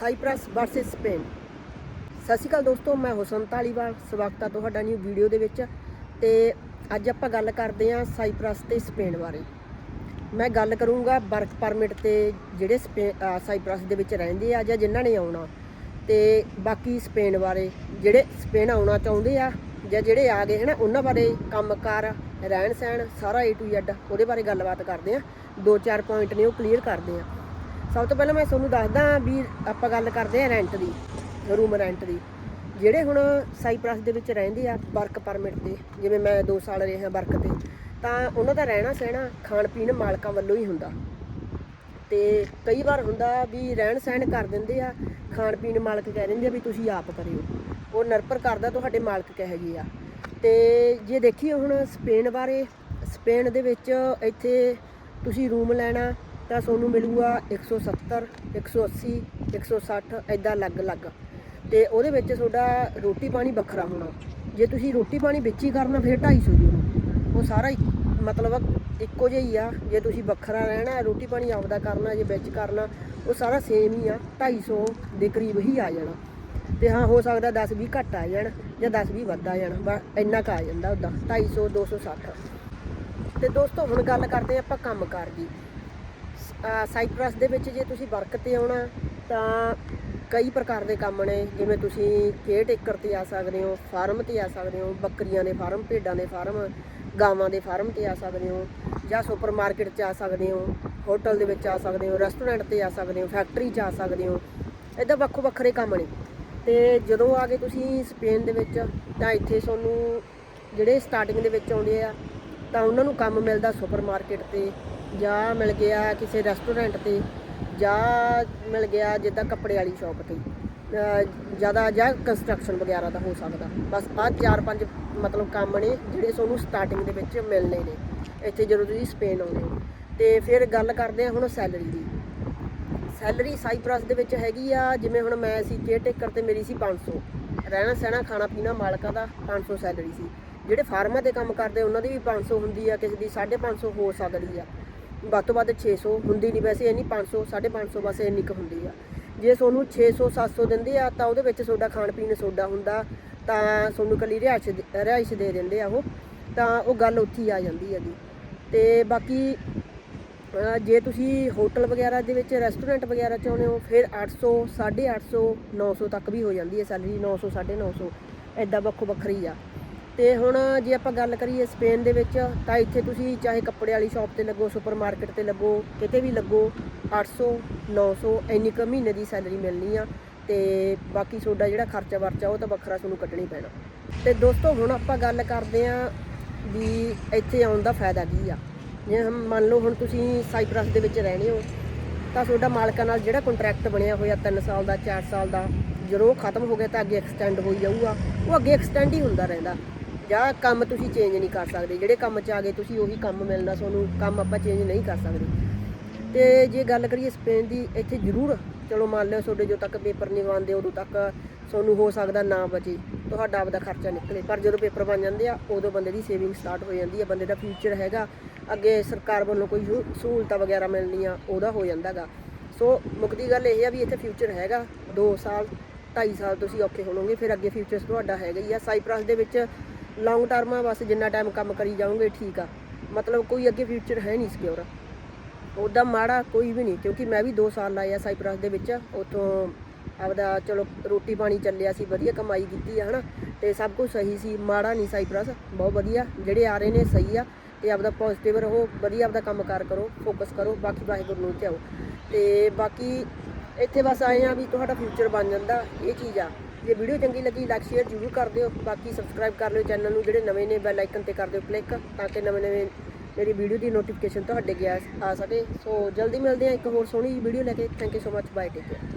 Cyprus versus Spain. ਸਤਿ ਸ਼੍ਰੀ ਅਕਾਲ ਦੋਸਤੋ, ਮੈਂ ਹੁਸਨ ਧਾਲੀਵਾਲ ਸਵਾਗਤ ਹੈ ਤੁਹਾਡਾ ਨਿਊ ਵੀਡੀਓ ਦੇ ਵਿੱਚ। ਤੇ ਅੱਜ ਆਪਾਂ ਗੱਲ ਕਰਦੇ ਹਾਂ ਸਾਈਪ੍ਰਸ ਤੇ ਸਪੇਨ ਬਾਰੇ। ਮੈਂ ਗੱਲ ਕਰੂੰਗਾ ਵਰਕ ਪਰਮਿਟ ਤੇ ਜਿਹੜੇ ਸਪੇ- ਅਹ ਸਾਈਪ੍ਰਸ ਦੇ ਵਿੱਚ ਰਹਿੰਦੇ ਆ ਜਾਂ ਜਿਨ੍ਹਾਂ ਨੇ ਆਉਣਾ। ਤੇ ਬਾਕੀ ਸਪੇਨ ਬਾਰੇ ਜਿਹੜੇ ਸਪੇਨ ਆਉਣਾ ਚਾਹੁੰਦੇ ਆ ਜਾਂ ਜਿਹੜੇ ਆ ਗਏ ਹਨਾ, ਉਹਨਾਂ ਬਾਰੇ ਕੰਮਕਾਰ ਰਹਿਣ ਸਹਿਣ ਸਾਰਾ A to Z ਉਹਦੇ ਬਾਰੇ ਗੱਲਬਾਤ ਕਰਦੇ ਆ। ਦੋ ਚਾਰ ਪੁਆਇੰਟ ਨੇ ਉਹ ਕਲੀਅਰ ਕਰਦੇ ਆ। ਸਭ ਤੋਂ ਪਹਿਲਾਂ ਮੈਂ ਤੁਹਾਨੂੰ ਦੱਸਦਾ ਵੀ ਆਪਾਂ ਗੱਲ ਕਰਦੇ ਆ ਰੈਂਟ ਦੀ ਰੂਮ ਰੈਂਟ ਦੀ। ਜਿਹੜੇ ਹੁਣ ਸਾਈਪ੍ਰਸ ਦੇ ਵਿੱਚ ਰਹਿੰਦੇ ਆ ਵਰਕ ਪਰਮਿਟ ਤੇ, ਜਿਵੇਂ ਮੈਂ 2 ਸਾਲ ਰਿਹਾ ਵਰਕ ਤੇ, ਤਾਂ ਉਹਨਾਂ ਦਾ ਰਹਿਣਾ ਸਹਿਣਾ ਖਾਣ ਪੀਣ ਮਾਲਕਾਂ ਵੱਲੋਂ ਹੀ ਹੁੰਦਾ। ਤੇ ਕਈ ਵਾਰ ਹੁੰਦਾ ਵੀ ਰਹਿਣ ਸਹਿਣ ਕਰ ਦਿੰਦੇ ਆ, ਖਾਣ ਪੀਣ ਮਾਲਕ ਕਹਿ ਦਿੰਦੇ ਆ ਵੀ ਤੁਸੀਂ ਆਪ ਕਰਿਓ। ਉਹ ਨਿਰਭਰ ਕਰਦਾ ਤੁਹਾਡੇ ਮਾਲਕ ਕਿਹੋ ਜਿਹੇ ਆ। ਤੇ ਜੇ ਦੇਖੀਏ ਹੁਣ ਸਪੇਨ ਬਾਰੇ, ਸਪੇਨ ਦੇ ਵਿੱਚ ਇੱਥੇ ਤੁਸੀਂ ਰੂਮ ਲੈਣਾ ਤਾਂ ਤੁਹਾਨੂੰ ਮਿਲੂਗਾ 170 180 160 ਐਦਾਂ ਅਲੱਗ-ਅਲੱਗ। ਤੇ ਉਹਦੇ ਵਿੱਚ ਤੁਹਾਡਾ ਰੋਟੀ ਪਾਣੀ ਵੱਖਰਾ ਹੋਣਾ। ਜੇ ਤੁਸੀਂ ਰੋਟੀ ਪਾਣੀ ਵਿੱਚ ਹੀ ਕਰਨਾ, ਫਿਰ 250 ਯੂਰੋ ਉਹ ਸਾਰਾ ਮਤਲਬ ਇੱਕੋ ਜਿਹਾ ਹੀ ਆ। ਜੇ ਤੁਸੀਂ ਵੱਖਰਾ ਰਹਿਣਾ, ਰੋਟੀ ਪਾਣੀ ਆਪਦਾ ਕਰਨਾ, ਜੇ ਵਿੱਚ ਕਰਨਾ, ਉਹ ਸਾਰਾ ਸੇਮ ਹੀ ਆ। 250 ਦੇ ਕਰੀਬ ਹੀ ਆ ਜਾਣਾ। ਤੇ ਹਾਂ, ਹੋ ਸਕਦਾ 10 20 ਘੱਟ ਆ ਜਾਣ ਜਾਂ 10 20 ਵੱਧ ਆ ਜਾਣ ਬਸ ਇੰਨਾ ਕੁ ਆ ਜਾਂਦਾ ਉਦਾਂ 250 260 ਤੇ ਦੋਸਤੋ, ਹੁਣ ਗੱਲ ਕਰਦੇ ਆਪਾਂ ਕੰਮਕਾਰ ਦੀ। ਅਹ ਸਾਈਪ੍ਰਸ ਦੇ ਵਿੱਚ ਜੇ ਤੁਸੀਂ ਵਰਕ ਤੇ ਆਉਣਾ, ਤਾਂ ਕਈ ਪ੍ਰਕਾਰ ਦੇ ਕੰਮ ਨੇ, ਜਿਵੇਂ ਤੁਸੀਂ ਕੇਅਰ ਟੇਕਰ ਤੇ ਆ ਸਕਦੇ ਹੋ ਫਾਰਮ ਤੇ ਆ ਸਕਦੇ ਹੋ, ਬੱਕਰੀਆਂ ਦੇ ਫਾਰਮ ਭੇਡਾਂ ਦੇ ਫਾਰਮ ਗਾਵਾਂ ਦੇ ਫਾਰਮ ਤੇ ਆ ਸਕਦੇ ਹੋ, ਜਾਂ ਸੁਪਰਮਾਰਕਟ 'ਚ ਆ ਸਕਦੇ ਹੋ ਹੋਟਲ ਦੇ ਵਿੱਚ ਆ ਸਕਦੇ ਹੋ ਰੈਸਟੋਰੈਂਟ ਤੇ ਆ ਸਕਦੇ ਹੋ ਫੈਕਟਰੀ 'ਚ ਆ ਸਕਦੇ ਹੋ ਇਦਾਂ ਵੱਖੋ ਵੱਖਰੇ ਕੰਮ ਨੇ। ਤੇ ਜਦੋਂ ਆ ਗਏ ਤੁਸੀਂ ਸਪੇਨ ਦੇ ਵਿੱਚ, ਤਾਂ ਇੱਥੇ ਤੁਹਾਨੂੰ ਜਿਹੜੇ ਸਟਾਰਟਿੰਗ ਦੇ ਵਿੱਚ ਆਉਂਦੇ ਆ, ਤਾਂ ਉਹਨਾਂ ਨੂੰ ਕੰਮ ਮਿਲਦਾ ਸੁਪਰਮਾਰਕਟ ਤੇ ਜਾਂ ਮਿਲ ਗਿਆ ਕਿਸੇ ਰੈਸਟੋਰੈਂਟ ਤੇ, ਜਾਂ ਮਿਲ ਗਿਆ ਜਿੱਦਾਂ ਕੱਪੜੇ ਵਾਲੀ ਸ਼ਾਪ ਤੇ ਜ਼ਿਆਦਾ ਜਾਂ ਕੰਸਟਰਕਸ਼ਨ ਵਗੈਰਾ ਦਾ ਹੋ ਸਕਦਾ। ਬਸ ਆਹ ਚਾਰ ਪੰਜ ਮਤਲਬ ਕੰਮ ਨੇ ਜਿਹੜੇ ਤੁਹਾਨੂੰ ਸਟਾਰਟਿੰਗ ਦੇ ਵਿੱਚ ਮਿਲਨੇ ਨੇ, ਇੱਥੇ ਜਦੋਂ ਤੁਸੀਂ ਸਪੇਨ ਆਉਂਦੇ ਹੋ। ਤੇ ਫਿਰ ਗੱਲ ਕਰਦੇ ਹਾਂ ਹੁਣ ਸੈਲਰੀ ਦੀ। ਸੈਲਰੀ ਸਾਈਪ੍ਰਸ ਦੇ ਵਿੱਚ ਹੈਗੀ ਆ, ਜਿਵੇਂ ਹੁਣ ਮੈਂ ਸੀ ਕੇਅਰ ਟੇਕਰ ਤੇ ਮੇਰੀ ਸੀ 500 ਰਹਿਣਾ ਸਹਿਣਾ, ਖਾਣਾ ਪੀਣਾ ਮਾਲਕਾਂ ਦਾ 500 ਸੈਲਰੀ ਸੀ। ਜਿਹੜੇ ਫਾਰਮਾਂ ਤੇ ਕੰਮ ਕਰਦੇ, ਉਹਨਾਂ ਦੀ ਵੀ 500 ਹੁੰਦੀ ਆ, ਕਿਸੇ ਦੀ 550 ਹੋ ਸਕਦੀ ਆ। ਵੱਧ ਤੋਂ ਵੱਧ 600 ਹੁੰਦੀ ਨਹੀਂ ਵੈਸੇ, ਇੰਨੀ 500 550 ਬਸ ਇੰਨੀ ਕੁ ਹੁੰਦੀ ਆ। ਜੇ ਤੁਹਾਨੂੰ 600 700 ਦਿੰਦੇ ਆ, ਤਾਂ ਉਹਦੇ ਵਿੱਚ ਤੁਹਾਡਾ ਖਾਣ ਪੀਣ ਸੋਡਾ ਹੁੰਦਾ, ਤਾਂ ਤੁਹਾਨੂੰ ਕੱਲੀ ਰਿਹਾਇਸ਼ ਦੇ- ਰਿਹਾਇਸ਼ ਦੇ ਦਿੰਦੇ ਆ ਉਹ, ਤਾਂ ਉਹ ਗੱਲ ਉੱਥੇ ਹੀ ਆ ਜਾਂਦੀ ਹੈਗੀ ਤੇ ਬਾਕੀ ਜੇ ਤੁਸੀਂ ਹੋਟਲ ਵਗੈਰਾ ਦੇ ਵਿੱਚ, ਰੈਸਟੋਰੈਂਟ ਵਗੈਰਾ ਚਾਹੁੰਦੇ ਹੋ, ਫਿਰ 800 850 900 ਤੱਕ ਵੀ ਹੋ ਜਾਂਦੀ ਹੈ ਸੈਲਰੀ 900 950 ਐਦਾਂ ਵੱਖੋ ਵੱਖਰੀ ਆ। ਤੇ ਹੁਣ ਜੇ ਆਪਾਂ ਗੱਲ ਕਰੀਏ ਸਪੇਨ ਦੇ ਵਿੱਚ, ਤਾਂ ਇੱਥੇ ਤੁਸੀਂ ਚਾਹੇ ਕੱਪੜੇ ਵਾਲੀ ਸ਼ਾਪ ਤੇ ਲੱਗੋ ਸੁਪਰਮਾਰਕਟ ਤੇ ਲੱਗੋ, ਕਿਤੇ ਵੀ ਲੱਗੋ 800 900 ਇੰਨੀ ਕੁ ਮਹੀਨੇ ਦੀ ਸੈਲਰੀ ਮਿਲਣੀ ਆ ਤੇ ਬਾਕੀ ਤੁਹਾਡਾ ਜਿਹੜਾ ਖਰਚਾ ਵਰਚਾ, ਉਹ ਤਾਂ ਵੱਖਰਾ ਤੁਹਾਨੂੰ ਕੱਢਣੀ ਪੈਣਾ। ਤੇ ਦੋਸਤੋ, ਹੁਣ ਆਪਾਂ ਗੱਲ ਕਰਦੇ ਆਂ ਵੀ ਇੱਥੇ ਆਉਣ ਦਾ ਫਾਇਦਾ ਕੀ ਆ। ਜੇ ਹਮ ਮੰਨ ਲਓ ਹੁਣ ਤੁਸੀਂ ਸਾਈਪ੍ਰਸ ਦੇ ਵਿੱਚ ਰਹਿਣੇ ਹੋ, ਤਾਂ ਤੁਹਾਡਾ ਮਾਲਕਾਂ ਨਾਲ ਜਿਹੜਾ ਕੰਟਰੈਕਟ ਬਣਿਆ ਹੋਇਆ 3 ਸਾਲ ਦਾ 4 ਸਾਲ ਦਾ, ਜਦੋਂ ਉਹ ਖਤਮ ਹੋ ਗਿਆ ਤਾਂ ਅੱਗੇ ਐਕਸਟੈਂਡ ਹੋਈ ਜਾਊਗਾ, ਉਹ ਅੱਗੇ ਐਕਸਟੈਂਡ ਹੀ ਹੁੰਦਾ ਰਹਿੰਦਾ। ਜਾਂ ਕੰਮ ਤੁਸੀਂ ਚੇਂਜ ਨਹੀਂ ਕਰ ਸਕਦੇ, ਜਿਹੜੇ ਕੰਮ 'ਚ ਆ ਗਏ ਤੁਸੀਂ ਉਹੀ ਕੰਮ ਮਿਲਣਾ ਤੁਹਾਨੂੰ, ਕੰਮ ਆਪਾਂ ਚੇਂਜ ਨਹੀਂ ਕਰ ਸਕਦੇ। ਤੇ ਜੇ ਗੱਲ ਕਰੀਏ ਸਪੇਨ ਦੀ, ਇੱਥੇ ਜ਼ਰੂਰ, ਚਲੋ ਮੰਨ ਲਿਓ ਤੁਹਾਡੇ ਜੋ ਤੱਕ ਪੇਪਰ ਨਹੀਂ ਬਣਦੇ, ਉਦੋਂ ਤੱਕ ਤੁਹਾਨੂੰ ਹੋ ਸਕਦਾ ਨਾ ਬਚੇ, ਤੁਹਾਡਾ ਆਪਦਾ ਖਰਚਾ ਨਿਕਲੇ। ਪਰ ਜਦੋਂ ਪੇਪਰ ਬਣ ਜਾਂਦੇ ਆ, ਉਦੋਂ ਬੰਦੇ ਦੀ ਸੇਵਿੰਗ ਸਟਾਰਟ ਹੋ ਜਾਂਦੀ ਹੈ ਬੰਦੇ ਦਾ ਫਿਊਚਰ ਹੈਗਾ। ਅੱਗੇ ਸਰਕਾਰ ਵੱਲੋਂ ਕੋਈ ਸਹੂਲਤਾਂ ਵਗੈਰਾ ਮਿਲਣੀਆਂ, ਉਹਦਾ ਹੋ ਜਾਂਦਾਗਾ ਸੋ ਮੁੱਕਦੀ ਗੱਲ ਇਹ ਆ ਵੀ ਇੱਥੇ ਫਿਊਚਰ ਹੈਗਾ। 2 ਸਾਲ 2.5 ਸਾਲ ਤੁਸੀਂ ਔਖੇ ਹੋਵੋਗੇ ਫਿਰ ਅੱਗੇ ਫਿਊਚਰ ਤੁਹਾਡਾ ਹੈਗਾ ਹੀ ਆ। ਸਾਈਪ੍ਰਸ ਦੇ ਵਿੱਚ ਲੌਂਗ ਟਰਮ ਆ, ਬਸ ਜਿੰਨਾ ਟਾਈਮ ਕੰਮ ਕਰੀ ਜਾਓਗੇ ਠੀਕ ਆ। ਮਤਲਬ ਕੋਈ ਅੱਗੇ ਫਿਊਚਰ ਹੈ ਨਹੀਂ ਸਿਕਿਉਰ ਉਹਦਾ ਮਾੜਾ ਕੋਈ ਵੀ ਨਹੀਂ, ਕਿਉਂਕਿ ਮੈਂ ਵੀ 2 ਸਾਲ ਲਾਏ ਆ ਸਾਈਪ੍ਰਸ ਦੇ ਵਿੱਚ। ਉੱਥੋਂ ਆਪਦਾ ਚਲੋ ਰੋਟੀ ਪਾਣੀ ਚੱਲਿਆ ਸੀ, ਵਧੀਆ ਕਮਾਈ ਕੀਤੀ ਆ, ਹਨਾ। ਤੇ ਸਭ ਕੁਝ ਸਹੀ ਸੀ, ਮਾੜਾ ਨਹੀਂ ਸਾਈਪ੍ਰਸ ਬਹੁਤ ਵਧੀਆ, ਜਿਹੜੇ ਆ ਰਹੇ ਨੇ ਸਹੀ ਆ। ਤੇ ਆਪਦਾ ਪੋਜ਼ਿਟਿਵ ਰਹੋ, ਵਧੀਆ ਆਪਦਾ ਕੰਮਕਾਰ ਕਰੋ ਫੋਕਸ ਕਰੋ, ਬਾਕੀ ਵਾਹਿਗੁਰੂ ਨੂੰ ਧਿਆਓ। ਤੇ ਬਾਕੀ ਇੱਥੇ ਬਸ ਆਏ ਆ ਵੀ ਤੁਹਾਡਾ ਫਿਊਚਰ ਬਣ ਜਾਂਦਾ, ਇਹ ਚੀਜ਼ ਆ। ਜੇ ਵੀਡੀਓ ਚੰਗੀ ਲੱਗੀ ਲਾਈਕ ਸ਼ੇਅਰ ਜ਼ਰੂਰ ਕਰ ਦਿਓ। ਬਾਕੀ ਸਬਸਕ੍ਰਾਈਬ ਕਰ ਲਿਓ ਚੈਨਲ ਨੂੰ, ਜਿਹੜੇ ਨਵੇਂ ਨੇ ਬੈਲ ਆਈਕਨ ਤੇ ਕਰ ਦਿਓ ਕਲਿੱਕ ਤਾਂ ਕਿ ਨਵੇਂ ਨਵੇਂ ਮੇਰੀ ਵੀਡੀਓ ਦੀ ਨੋਟੀਫਿਕੇਸ਼ਨ ਤੁਹਾਡੇ ਗਿਆ ਆ ਸਕੇ। ਸੋ ਜਲਦੀ ਮਿਲਦੇ ਹਾਂ ਇੱਕ ਹੋਰ ਸੋਹਣੀ ਵੀਡੀਓ ਲੈ ਕੇ। Thank you so much bye take care